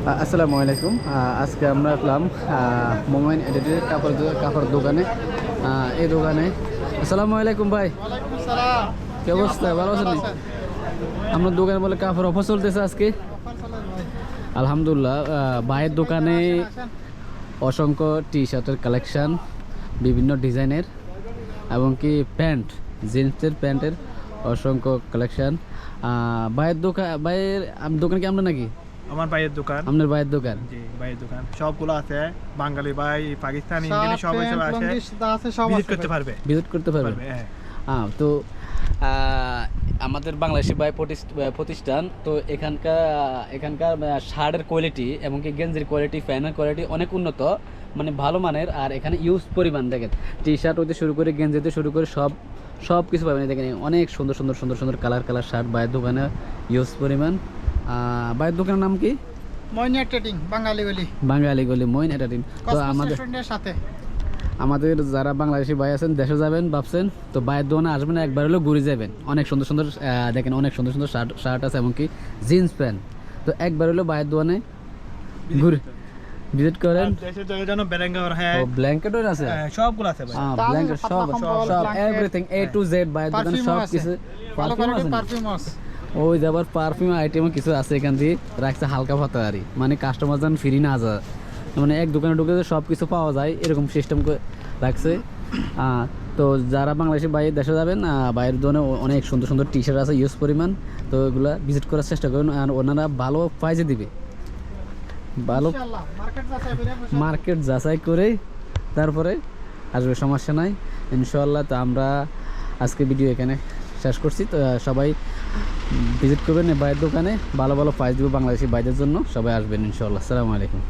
আসসালামু আলাইকুম। আজকে আমরা আসলাম মোমাইন এডিটের কাপড় কাপড় দোকানে। এই দোকানে। আসসালামু আলাইকুম ভাই। কি অবস্থা? ভালো আছেন? আপনার দোকানে বলে কাপড় অফার চলতেছে আজকে? আলহামদুলিল্লাহ ভাইয়ের দোকানে অসংখ্য টি শার্টের কালেকশন বিভিন্ন ডিজাইনের এবং কি প্যান্ট জিন্সের প্যান্টের অসংখ্য কালেকশন। ভাইয়ের দোকান ভাইয়ের দোকান কি আমরা নাকি? আমার ভাইয়ের দোকান। আপনার ভাইয়ের দোকান? জি ভাইয়ের দোকান। সবগুলো আছে বাঙালি ভাই পাকিস্তানি ইন্ডিয়ানি সব আছে আছে সব ভিজিট করতে পারবে। ভিজিট করতে পারবে? হ্যাঁ। তো আমাদের বাংলাদেশি ভাই প্রতিষ্ঠান তো এখানকার এখানকার শার্টের কোয়ালিটি এবং কি গেঞ্জির কোয়ালিটি ফ্যানের কোয়ালিটি অনেক উন্নত মানে ভালো মানের আর এখানে ইউজ পরিমাণ দেখেন টি শার্ট হতে শুরু করে গেঞ্জিতে শুরু করে সব সব কিছু পাবেন দেখেন অনেক সুন্দর সুন্দর সুন্দর সুন্দর কালার কালার শার্ট বাইরের দোকানে ইউজ পরিমাণ। আহ, বাইরের দোকানের নাম কি? ট্রেডিং বাঙালি গলি। বাঙালি গলি মইন এটাদিন তো আমাদের সাথে। আমাদের যারা বাংলাদেশি ভাই আছেন দেশে যাবেন ভাবছেন তো ভাইয়ের দোকানে আসবেন একবার হলেও ঘুরে যাবেন। অনেক সুন্দর সুন্দর দেখেন অনেক সুন্দর সুন্দর শার্ট শার্ট আছে এমনকি জিন্স প্যান্ট। তো একবার হলেও ভাইয়ের দোকানে ঘুরে ভিজিট করেন। জানো বেরেঙ্গার হ্যাঁ। ও ব্ল্যাঙ্কেটও আছে? হ্যাঁ, সবগুলো আছে ভাই। তাও ব্ল্যাঙ্কেট সব সব এভরিথিং এ টু জেড ভাইয়ের দোকানে সব কিছু। পারফিউম আছে পারফিউম আছে। ওই যে আবার পারফিউম আইটেমও কিছু আছে এখান দিয়ে রাখছে হালকা ভাতারি মানে কাস্টমার যেন ফ্রি না যায়। মানে এক দোকানে ঢুকে সব কিছু পাওয়া যায় এরকম সিস্টেম রাখছে। তো যারা বাংলাদেশি বাইরে দেশে যাবেন বাইরের দোকানে অনেক সুন্দর সুন্দর টি শার্ট আছে ইউজ পরিমাণ। তো এগুলা ভিজিট করার চেষ্টা করুন আর ওনারা ভালো প্রাইজে দিবে। ভালো মার্কেট যাচাই করে তারপরে আসবে সমস্যা নাই। ইনশাল্লাহ তো আমরা আজকে ভিডিও এখানে শেষ করছি। তো সবাই ভিজিট করবেন এই বাইরের দোকানে। ভালো ভালো প্রাইস দেবো বাংলাদেশি বাইরের জন্য। সবাই আসবেন ইনশাল্লাহ আসসালামু আলাইকুম।